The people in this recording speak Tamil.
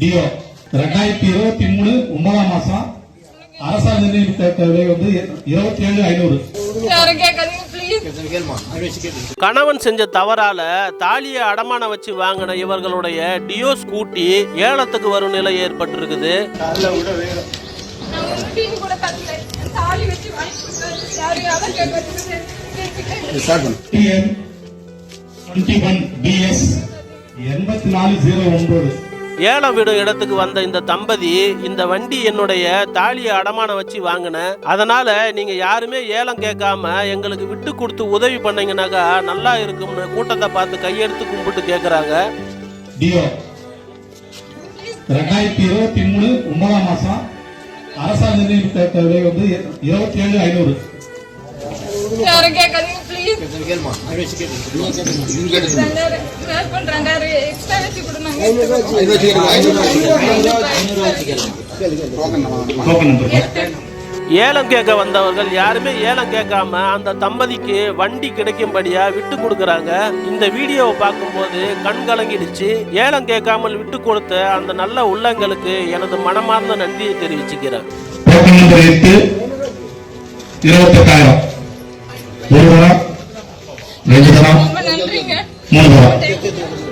டிஓ ரெண்டாயிரத்தி இருபத்தி மூணு ஒன்பதாம் மாசம் அரசாங்க விலை வந்து இருபத்தி ஏழு ஐநூறு. கணவன் செஞ்ச தவறால தாலியை அடமானம் வச்சு வாங்கின இவர்களுடைய டியோ ஸ்கூட்டி ஏலத்துக்கு வரும் நிலை ஏற்பட்டிருக்குது. எண்பத்தி நாலு ஜீரோ ஒன்பது. ஏலம் விடும் இடத்துக்கு வந்த இந்த தம்பதி இந்த வண்டி என்னுடைய தாலியை அடமானம் வச்சு வாங்கினேன் அதனால நீங்க யாருமே ஏலம் கேட்காம எங்களுக்கு விட்டு கொடுத்து உதவி பண்ணீங்கன்னாக்கா நல்லா இருக்கும்னு கூட்டத்தை பார்த்து கையெடுத்து கும்பிட்டு கேட்குறாங்க ரெண்டாயிரத்தி இருபத்தி மூணு ஒன்பதாம் மாசம் அரசாங்க நிர்ணயித்த விலை வந்து இருபத்தி ஏழு ஐநூறு. ஏலம் கேட்க வந்தவர்கள் யாருமே ஏலம் கேட்காம அந்த தம்பதிக்கு வண்டி கிடைக்கும்படியா விட்டு கொடுக்கறாங்க. இந்த வீடியோவை பார்க்கும்போது கண் கலங்கிடுச்சு. ஏலம் கேட்காமல் விட்டு கொடுத்த அந்த நல்ல உள்ளங்களுக்கு எனது மனமார்ந்த நன்றியை தெரிவிச்சுக்கிறேன். धन्यवाद